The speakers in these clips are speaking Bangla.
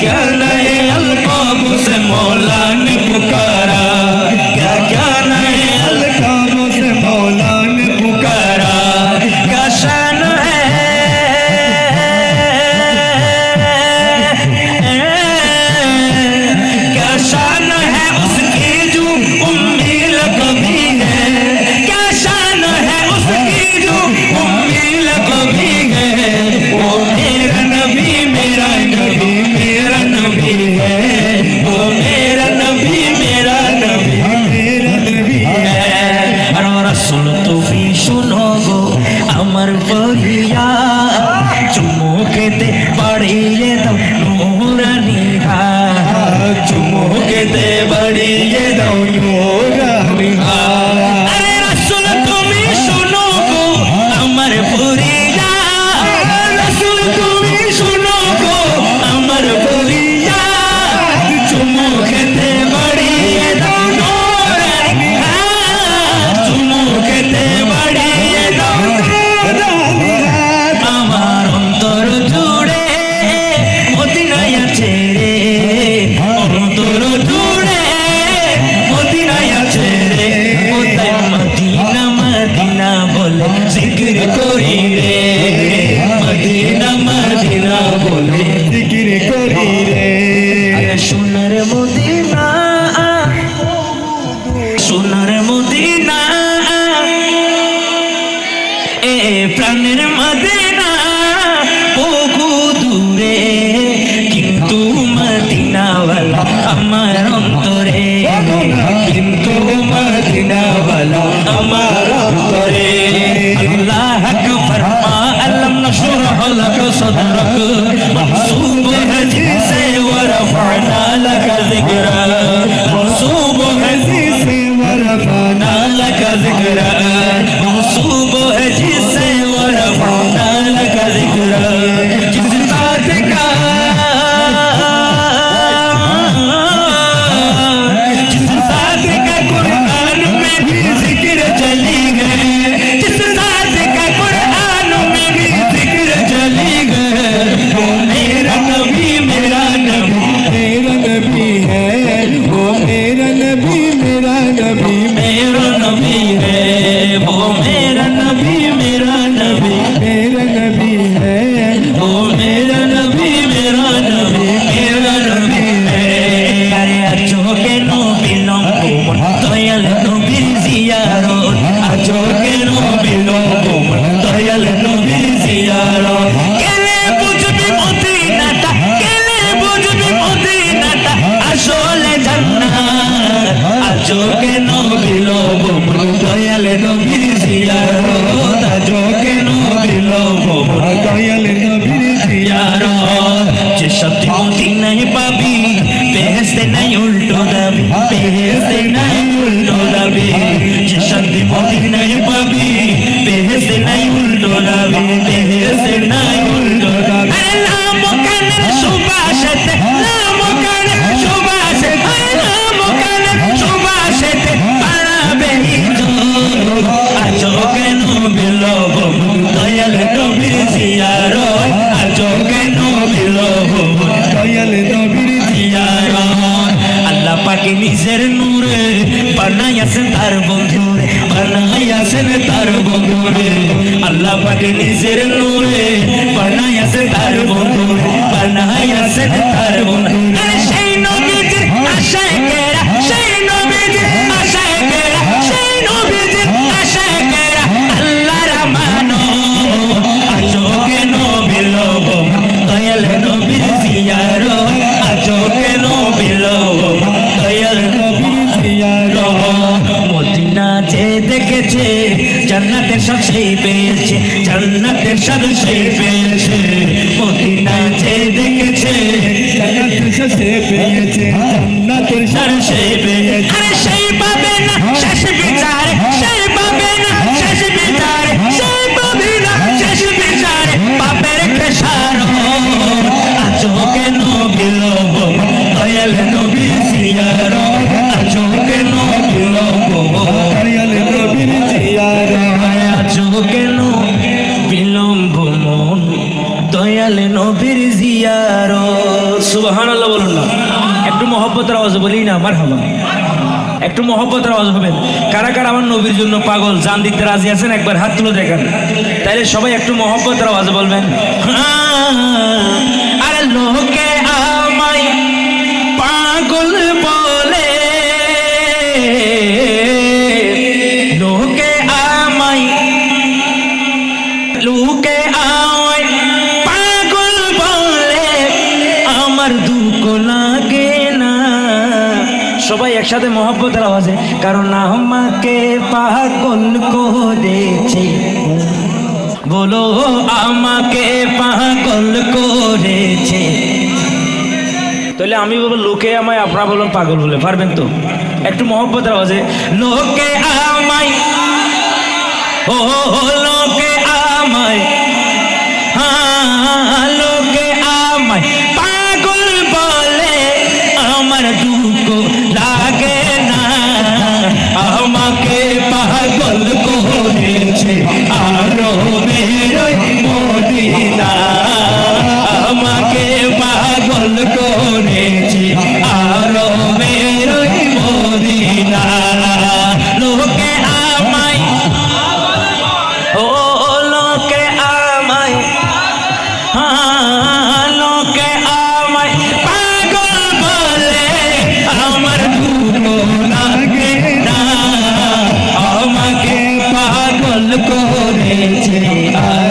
क्या लहे अल्बाब से मौला ने पुकारा हमारा करे अल्लाह अकबर मालम नशुर हलक सदरक দিতে রাজি আছেন একবার হাত তুলে দেখেন। তাইলে সবাই একটু মহব্বতের আওয়াজ বলবেন হ্যাঁ সবাই একসাথে মহব্বতের আওয়াজে, কারণ আমাকে পাগল করেছে। বলো, আমাকে পাগল করেছে। তাহলে আমি বলব, লোকে আমায় আপনার বলুন পাগল বলে, পারবেন তো? একটু মহব্বতের আওয়াজে, লোকে আমায় ও, লোকে আমায় হয়েছে আরও বেরোয় মদিনা। আমাকে পাগল করেছে আরও বেরোয় মদিনা। লোকে আমায় ও লোকে আমায় হ্যাঁ ছেড়ে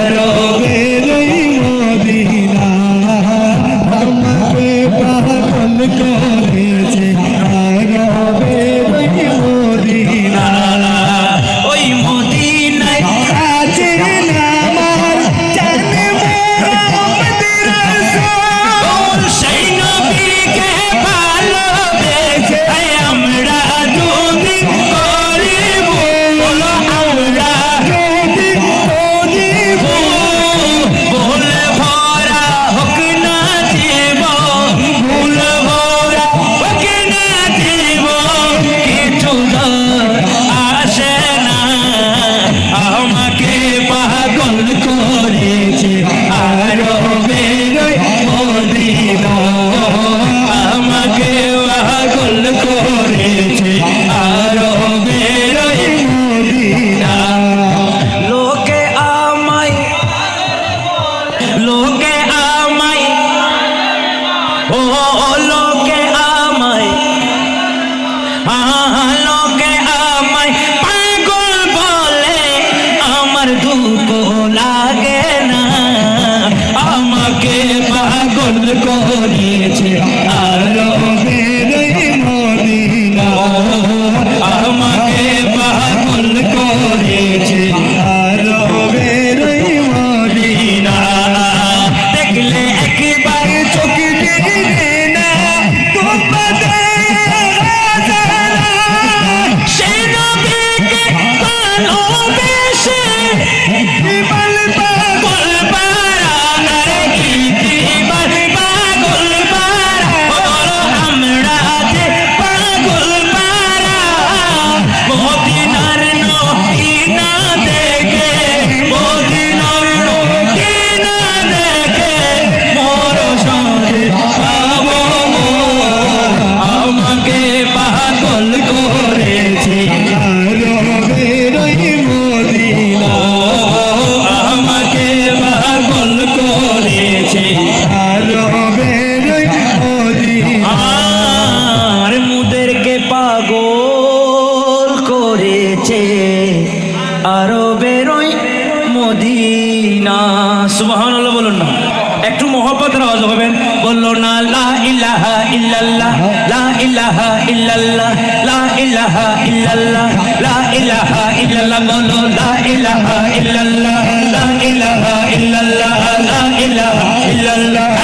হবেন বলল, না, লা ইলাহা ইল্লাল্লাহ, লা ইলাহা ইল্লাল্লাহ, লা ইলাহা ইল্লাল্লাহ, লা ইলাহা ইল্লাল্লাহ বলো লা ইলাহা ইল্লাল্লাহ, লা ইলাহা ইল্লাল্লাহ, লা ইলাহা ইল্লাল্লাহ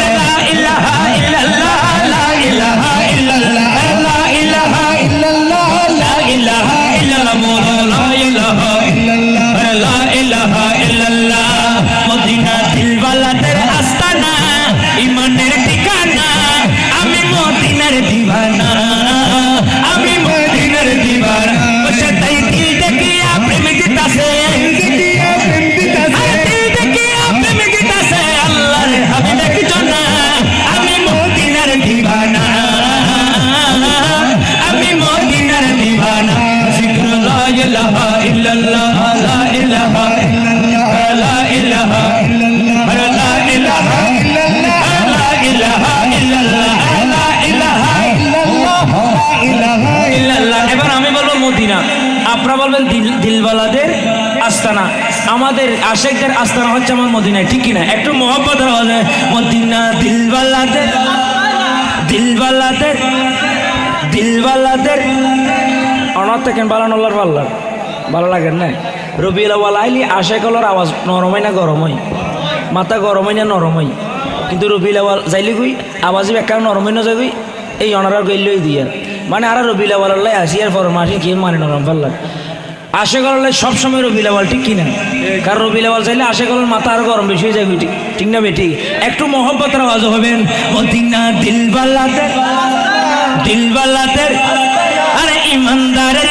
আস্তানা আমাদের আশেকদের আস্তানা হচ্ছে আমার মদিনায়, ঠিক কিনা? একটু মহব্বত হলে মদিনা দিলবালাদের দিলবালাদের দিলবালাদের অনার থাকেন বালানোল্লার পাল্লার ভালো লাগে না? রবি আইলি আশেক হলার আওয়াজ নরমই না গরমই হয়? মাথা গরমই হয় না নরমই কিন্তু কিন্তু রবিউলাওয়াল যাইলি গুই আওয়াজ একা নরমই না যাই এই অনারার গইলই দিয়ে। মানে আর রবি লাই আসি আর ফরমাসি কি মানে নরম পাল্লার আশে কললে সবসময় রবি আওয়াল ঠিক কিনা? কারণ রবি আওয়াল চাইলে আশে কলর মাথা আর গরম বেশি হয়ে যাবে ঠিক ঠিক না বেটি? একটু মহব্বতের আওয়াজ হবেন। দিলবালাতে দিলওয়ালাদের আরে ইমানদারের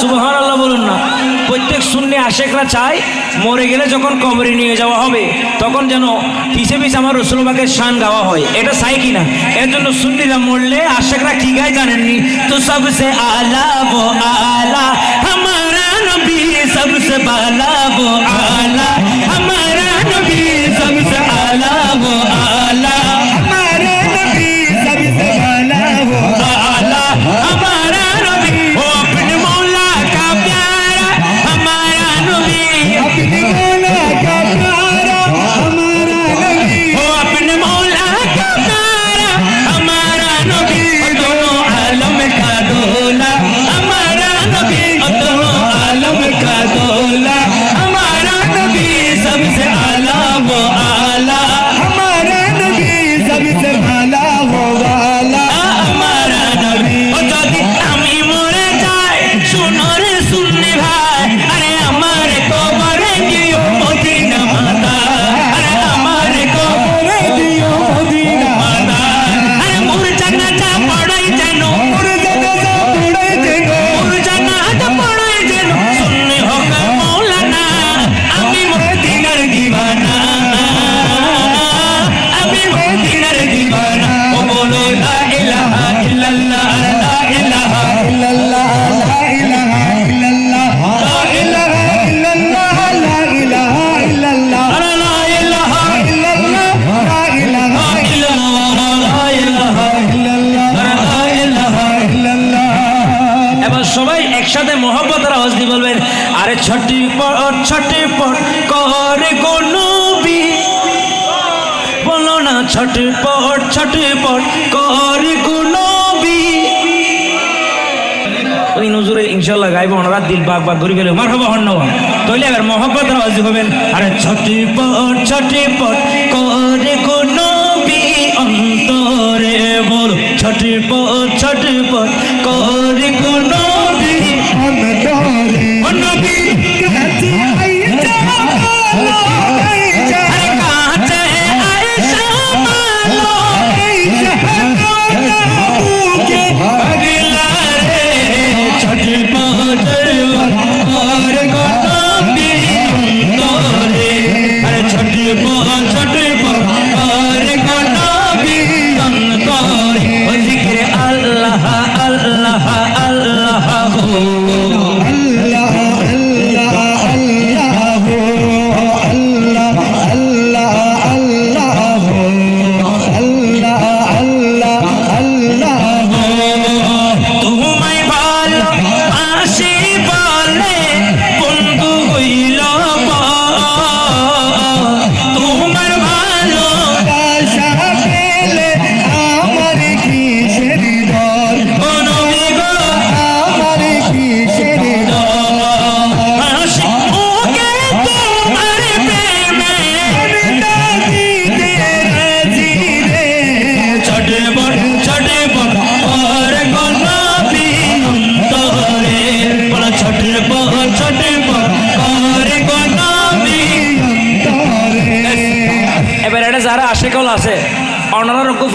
সুবহানাল্লাহ বলুন না। প্রত্যেক শূন্যে আশেকরা চায় মরে গেলে যখন কবরে নিয়ে যাওয়া হবে, তখন যেন পিছে পিছে আমার রসুলবাগের শান গাওয়া হয়। এটা চাই কিনা? এর জন্য সুন্নিরা মরলে আশেকরা কি গায় জানেননি? তো সবসে আলা বো আলা আমার নবী সবসে বালা আলা, হামারা বলো না ছটি পট ছটি পট করে নবী ওই নজরে ইনশাল্লাহ গাইব ওনারা দিল বাগ বাগ ঘুরে গেলে মার হব হন্ন তৈলে এবার মহব্বত রাজি হবেন। আরে ছটি পট ছটি পট করে গো অন্তরে বল। ছটি পট ছটি পট করে গো নবী অন্তরে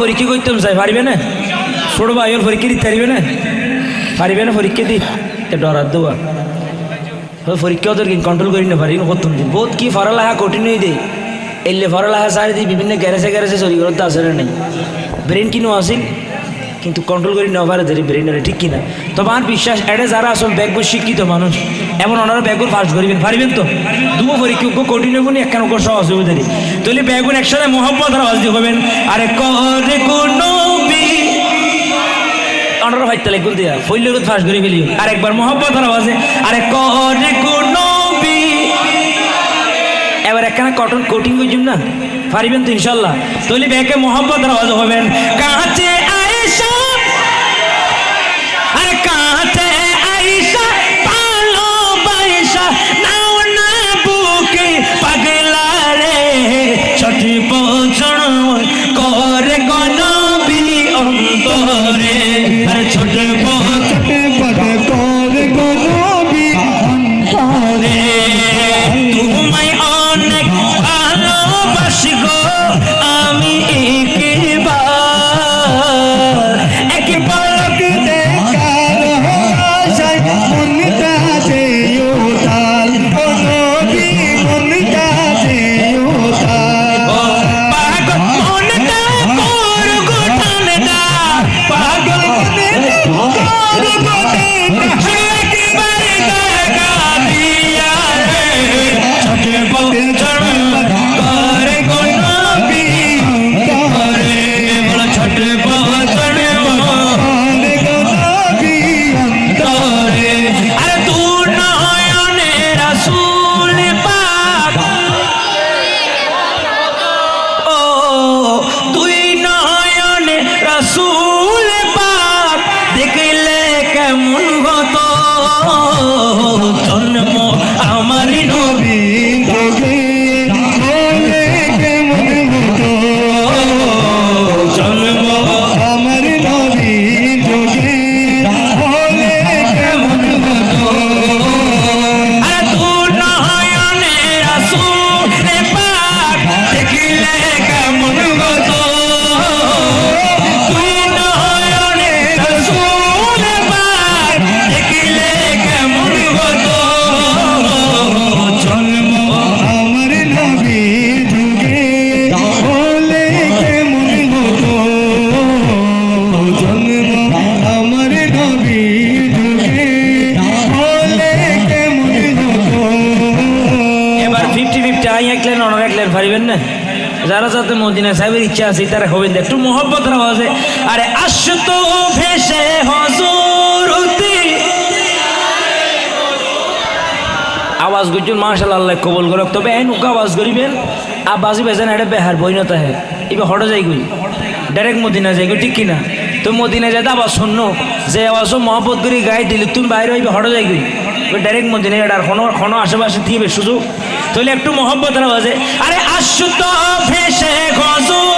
পরীক্ষা করতে চাই পারিবে না? ছোট ভাই ওর পরীক্ষা দিতে পারিবে না? পারিবে না পরীক্ষা দি? ডরার দেওয়া ওই পরীক্ষা ওদের কন্ট্রোল করি না পারি করতাম দিন। বহুত কি ফরালাহা কঠিন হয়ে দেয় এলে ফরালাহা সারি দিয়ে বিভিন্ন গ্যারেজে গ্যারেজে চলি করতে আসলে নেই। ব্রেন কিনো আসিল কিন্তু কন্ট্রোল করি না পারে ধরে ঠিক কিনা? তো আমার বিশ্বাস এটা যারা আসল ব্যাগগুলো শিক্ষিত মানুষ, এমন ওনারা ব্যাগগুলো ফার্স্ট করিবেন পারিবেন তো? দুও পরীক্ষা কঠিন হইব না, একখান সহ অসুবিধা নেই তাহলে ব্যাগুন একসাথে আওয়াজ দিয়ে হবেন। আরে করে অনারা ভাইতে লাগুন দিয়া ফইলে ফার্স্ট করে ফেলি আর একবার মোহাম্মত আওয়াজে আরে করে এবার একখানা কটন কোটিং করছুন না? পারিবেন তো ইনশাল্লাহ। তাহলে ব্যাকে মোহাম্মত আওয়াজ হবেন। কাছে যাতে মদিনা সাহেবের ইচ্ছা আছে, তারা হবেন একটু মোহব্বত আওয়াজে। আরে আস তো ভেসে হজুরতি আওয়াজ করছেন মাশাল আল্লাহ কবল করে তবে আওয়াজ করিবেন। আর বাজি বেজান, এটা বেহার এবার হটে যাই গই ডাইরেক্ট মদিনা যাই ঠিক কিনা? তো মদিনা আবার যে আওয়াজও মহব্বত করে, গায়ে দিলে তুমি বাইরে হইবে হটে যাই গই ডাইরেক্ট মদিনা, এটা আর কোনো কোনো আশেপাশে দিবে সুযোগ। তাহলে একটু মহব্বতের আওয়াজে। আরে আশুত ভেসে গজুরুতি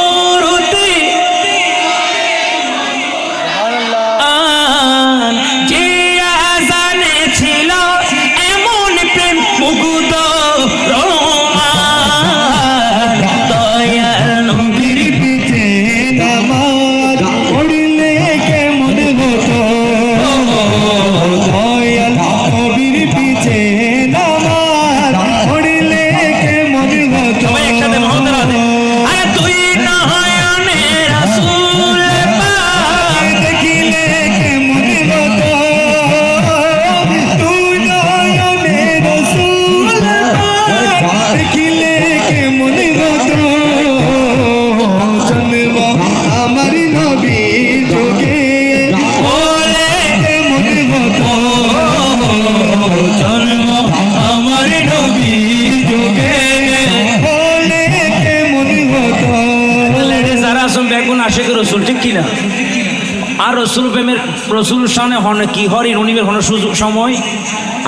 সামনে কি হরিণ উনিবের কোনো সুযোগ সময়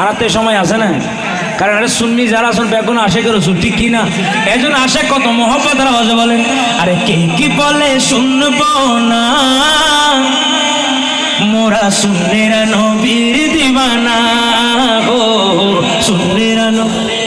আর তো সময় আছে না। কারণ আরে সুন্নি যারা আসুন বেগুন আসে করে ছুটি কি না এজন আসে কত মহব্বত রাজা বলেন, আরে কে কি বলে শুনব না? মোরা সুন্নেরা নবীর দিবানা ও সুন্নেরা নবীর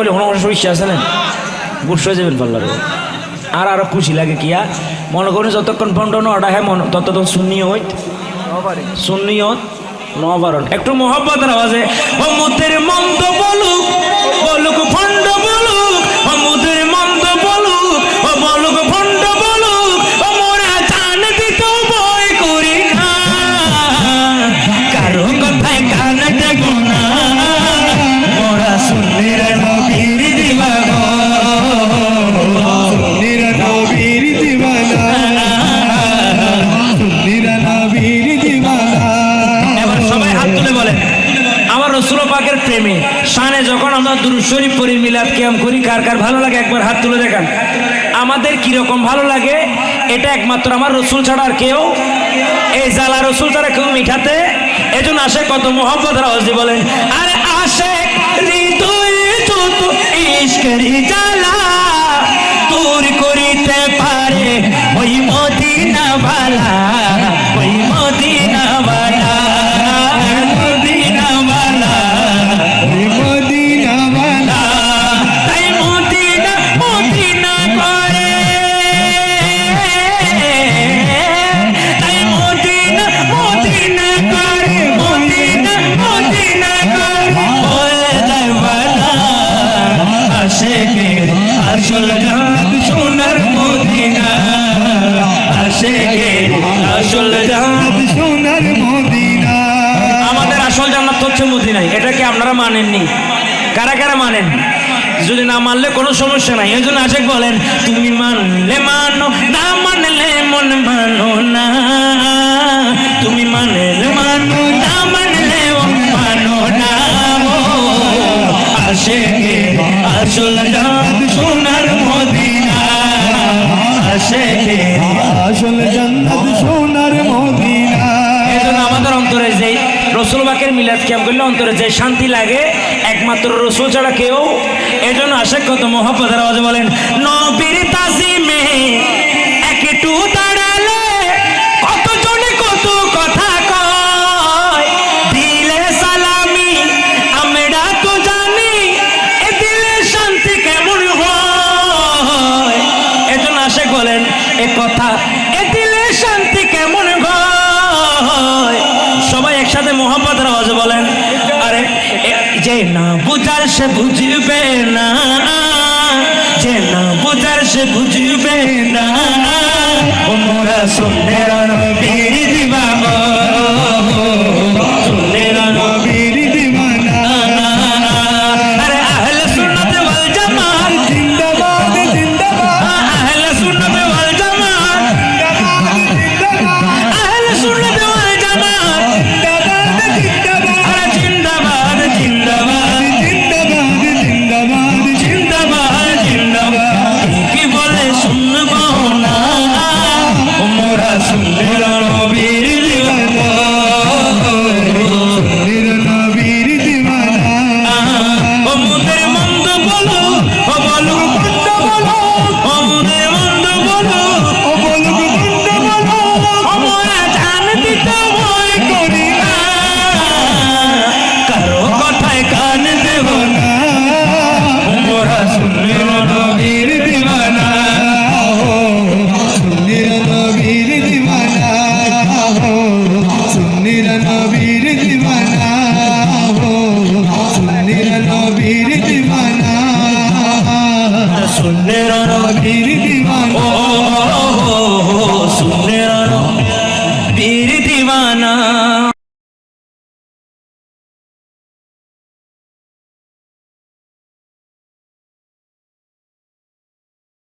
হলে হনুমান সরিষা আছে না? বুট হয়ে যাবেন পাল্লার আর আরও খুশি লাগে কি আর মনে করেন যতক্ষণ বন্ড অর্ডার হয় মন ততক্ষণ শূন্য হইত। শূন্য নবারণ। একটু মোহব্বতের আওয়াজে ও মন্দ বলুক প্রেমে। শানে যখন আমরা দুরুদ শরীফ পড়ি, মিলাদ কিয়াম করি, কার কার ভালো লাগে একবার হাত তুলে দেখান। আমাদের কীরকম ভালো লাগে? এটা একমাত্র আমার রসুল ছাড়া আর কেউ, এই জ্বালা রসুল ছাড়া কেউ মিঠাতে। এজন আসে কত মোহব্বত রাজি বলেন, আরে আসে ইশকেরি জ্বালা, দূর করিতে পারে ওই মদিনা বালা জাত সোনার মদিনা। আশেকের আসল আমাদের আসল জান্নাত হচ্ছে মদিনায় এটা কি আপনারা মানেননি? কারা কারা মানেন? যদি না মানলে কোনো সমস্যা নাই। এই জন্য আশেক বলেন, তুমি মানলে মানো না, মানলে মন মানো না। তুমি মানলে মানো না, মানলে মানো না। আশেকে আসল মদিনা আশেকে আসল জান্নাত সোনার মদিনা। এই আমাদের অন্তরে যে রসুল বাকের মিলাদ ক্যাম্প করলে অন্তরে যে শান্তি লাগে একমাত্র রসুল ছাড়া কেউ এজন্য আশেখ কত আওয়াজে বলেন নবীর তাজিমে মোরা সুন্দের